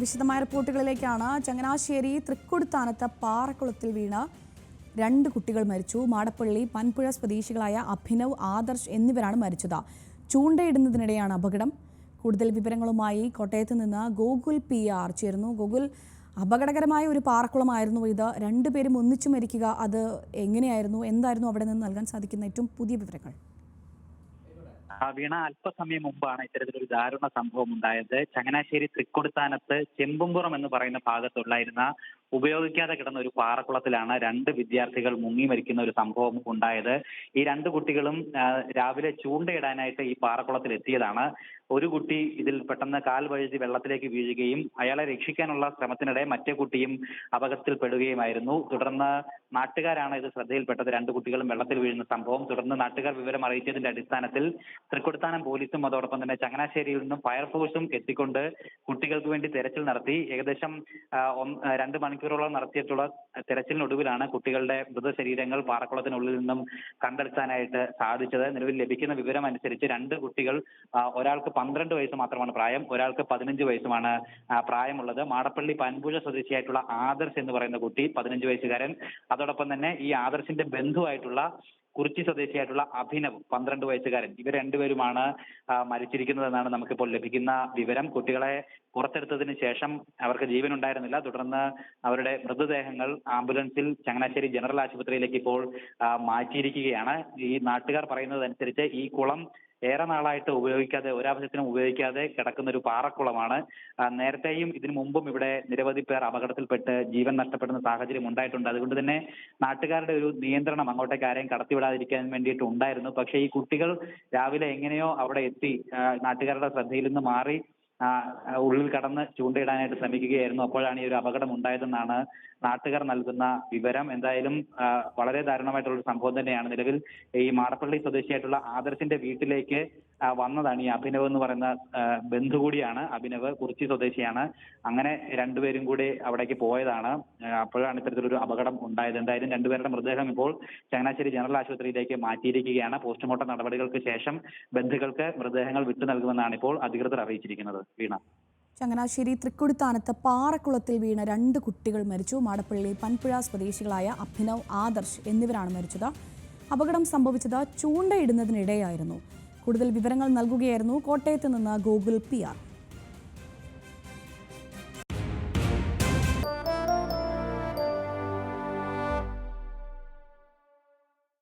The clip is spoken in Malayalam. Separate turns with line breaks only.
വിശദമായ റിപ്പോർട്ടുകളിലേക്കാണ്. ചങ്ങനാശ്ശേരി തൃക്കൊടുത്താനത്ത് പാറക്കുളത്തിൽ വീണ രണ്ട് കുട്ടികൾ മരിച്ചു. മാടപ്പള്ളി പൻപുഴ സ്വദേശികളായ അഭിനവ് ആദർശ് എന്നിവരാണ് മരിച്ചത്. ചൂണ്ടയിടുന്നതിനിടെയാണ് അപകടം. കൂടുതൽ വിവരങ്ങളുമായി കോട്ടയത്ത് നിന്ന് ഗോകുൽ പി ആർ ചേരുന്നു. ഗോകുൽ അപകടകരമായ ഒരു പാറക്കുളമായിരുന്നു ഇത്. രണ്ടുപേരും ഒന്നിച്ചു മരിക്കുക. അത് എങ്ങനെയായിരുന്നു? എന്തായിരുന്നു അവിടെ നിന്ന് നൽകാൻ സാധിക്കുന്ന ഏറ്റവും പുതിയ വിവരങ്ങൾ?
വീണ അല്പസമയം മുമ്പാണ് ഇത്തരത്തിലൊരു ദാരുണ സംഭവം ഉണ്ടായത്. ചങ്ങനാശ്ശേരി തൃക്കൊടുത്താനത്ത് ചെമ്പുംപുറം എന്ന് പറയുന്ന ഭാഗത്തുള്ളായിരുന്ന ഉപയോഗിക്കാതെ കിടന്ന ഒരു പാറക്കുളത്തിലാണ് രണ്ട് വിദ്യാർത്ഥികൾ മുങ്ങി മരിക്കുന്ന ഒരു സംഭവം ഉണ്ടായത്. ഈ രണ്ട് കുട്ടികളും രാവിലെ ചൂണ്ടയിടാനായിട്ട് ഈ പാറക്കുളത്തിൽ എത്തിയതാണ് ഒരു കുട്ടി ഇതിൽ പെട്ടെന്ന് കാൽ വഴുതി വെള്ളത്തിലേക്ക് വീഴുകയും അയാളെ രക്ഷിക്കാനുള്ള ശ്രമത്തിനിടെ മറ്റേ കുട്ടിയും അപകടത്തിൽപ്പെടുകയുമായിരുന്നു. തുടർന്ന് നാട്ടുകാരാണ് ഇത് ശ്രദ്ധയിൽപ്പെട്ടത്. രണ്ട് കുട്ടികളും വെള്ളത്തിൽ വീഴുന്ന സംഭവം. തുടർന്ന് നാട്ടുകാർ വിവരം അറിയിച്ചതിന്റെ അടിസ്ഥാനത്തിൽ തൃക്കൊടുത്താനം പോലീസും അതോടൊപ്പം തന്നെ ചങ്ങനാശ്ശേരിയിൽ നിന്നും ഫയർഫോഴ്സും എത്തിക്കൊണ്ട് കുട്ടികൾക്ക് വേണ്ടി തെരച്ചിൽ നടത്തി. ഏകദേശം രണ്ട് മണിക്കൂറോളം നടത്തിയിട്ടുള്ള തെരച്ചിലിനൊടുവിലാണ് കുട്ടികളുടെ മൃതശരീരങ്ങൾ പാറക്കുളത്തിനുള്ളിൽ നിന്നും കണ്ടെടുക്കാനായിട്ട് സാധിച്ചത്. നിലവിൽ ലഭിക്കുന്ന വിവരം അനുസരിച്ച് രണ്ട് കുട്ടികൾ ഒരാൾക്ക് പന്ത്രണ്ട് വയസ്സ് മാത്രമാണ് പ്രായം. ഒരാൾക്ക് പതിനഞ്ച് വയസ്സുമാണ് പ്രായമുള്ളത്. മാടപ്പള്ളി പൻപുഴ സ്വദേശിയായിട്ടുള്ള ആദർശ് എന്ന് പറയുന്ന കുട്ടി പതിനഞ്ച് വയസ്സുകാരൻ. അതോടൊപ്പം തന്നെ ഈ ആദർശിന്റെ ബന്ധുവായിട്ടുള്ള കുറിച്ചി സ്വദേശിയായിട്ടുള്ള അഭിനവ് പന്ത്രണ്ട് വയസ്സുകാരൻ. ഇവർ രണ്ടുപേരുമാണ് മരിച്ചിരിക്കുന്നതെന്നാണ് നമുക്കിപ്പോൾ ലഭിക്കുന്ന വിവരം. കുട്ടികളെ പുറത്തെടുത്തതിന് ശേഷം അവർക്ക് ജീവൻ ഉണ്ടായിരുന്നില്ല തുടർന്ന് അവരുടെ മൃതദേഹങ്ങൾ ആംബുലൻസിൽ ചങ്ങനാശ്ശേരി ജനറൽ ആശുപത്രിയിലേക്ക് ഇപ്പോൾ മാറ്റിയിരിക്കുകയാണ്. ഈ നാട്ടുകാർ പറയുന്നതനുസരിച്ച് ഈ കുളം ഏറെ നാളായിട്ട് ഉപയോഗിക്കാതെ ഒരാവശ്യത്തിനും ഉപയോഗിക്കാതെ കിടക്കുന്ന ഒരു പാറക്കുളമാണ് നേരത്തെയും ഇതിനു മുമ്പും ഇവിടെ നിരവധി പേർ അപകടത്തിൽപ്പെട്ട് ജീവൻ നഷ്ടപ്പെടുന്ന സാഹചര്യം ഉണ്ടായിട്ടുണ്ട്. അതുകൊണ്ട് തന്നെ നാട്ടുകാരുടെ ഒരു നിയന്ത്രണം അങ്ങോട്ടേക്ക് ആരെയും കടത്തിവിടാതിരിക്കാൻ വേണ്ടിയിട്ട് ഉണ്ടായിരുന്നു. പക്ഷേ ഈ കുട്ടികൾ രാവിലെ എങ്ങനെയോ അവിടെ എത്തി നാട്ടുകാരുടെ ശ്രദ്ധയിൽ നിന്ന് മാറി ഉള്ളിൽ കടന്ന് ചൂണ്ടയിടാനായിട്ട് ശ്രമിക്കുകയായിരുന്നു. അപ്പോഴാണ് ഈ ഒരു അപകടം ഉണ്ടായതെന്നാണ് നാട്ടുകാർ നൽകുന്ന വിവരം. എന്തായാലും വളരെ ദാരുണമായിട്ടുള്ള ഒരു സംഭവം തന്നെയാണ്. നിലവിൽ ഈ മാടപ്പള്ളി സ്വദേശിയായിട്ടുള്ള ആദർശിന്റെ വീട്ടിലേക്ക് വന്നതാണ് ഈ അഭിനവ് എന്ന് പറയുന്ന ബന്ധു കൂടിയാണ്. അഭിനവ് കുറിച്ചി സ്വദേശിയാണ്. അങ്ങനെ രണ്ടുപേരും കൂടി അവിടേക്ക് പോയതാണ്. അപ്പോഴാണ് ഇത്തരത്തിലൊരു അപകടം ഉണ്ടായത്. എന്തായാലും രണ്ടുപേരുടെ മൃതദേഹം ഇപ്പോൾ ചങ്ങനാശ്ശേരി ജനറൽ ആശുപത്രിയിലേക്ക് മാറ്റിയിരിക്കുകയാണ്. പോസ്റ്റ്മോർട്ടം നടപടികൾക്ക് ശേഷം ബന്ധുക്കൾക്ക് മൃതദേഹങ്ങൾ വിട്ടു നൽകുമെന്നാണ് ഇപ്പോൾ അധികൃതർ അറിയിച്ചിരിക്കുന്നത്. വീണ.
ചങ്ങനാശ്ശേരി തൃക്കുടിത്താനത്ത് പാറക്കുളത്തിൽ വീണ രണ്ട് കുട്ടികൾ മരിച്ചു. മാടപ്പള്ളി പൻപുഴ സ്വദേശികളായ അഭിനവ് ആദർശ് എന്നിവരാണ് മരിച്ചത്. അപകടം സംഭവിച്ചത് ചൂണ്ടയിടുന്നതിനിടെയായിരുന്നു. കൂടുതൽ വിവരങ്ങൾ നൽകുകയായിരുന്നു കോട്ടയത്ത് നിന്ന് ഗോകുൽ പി ആർ.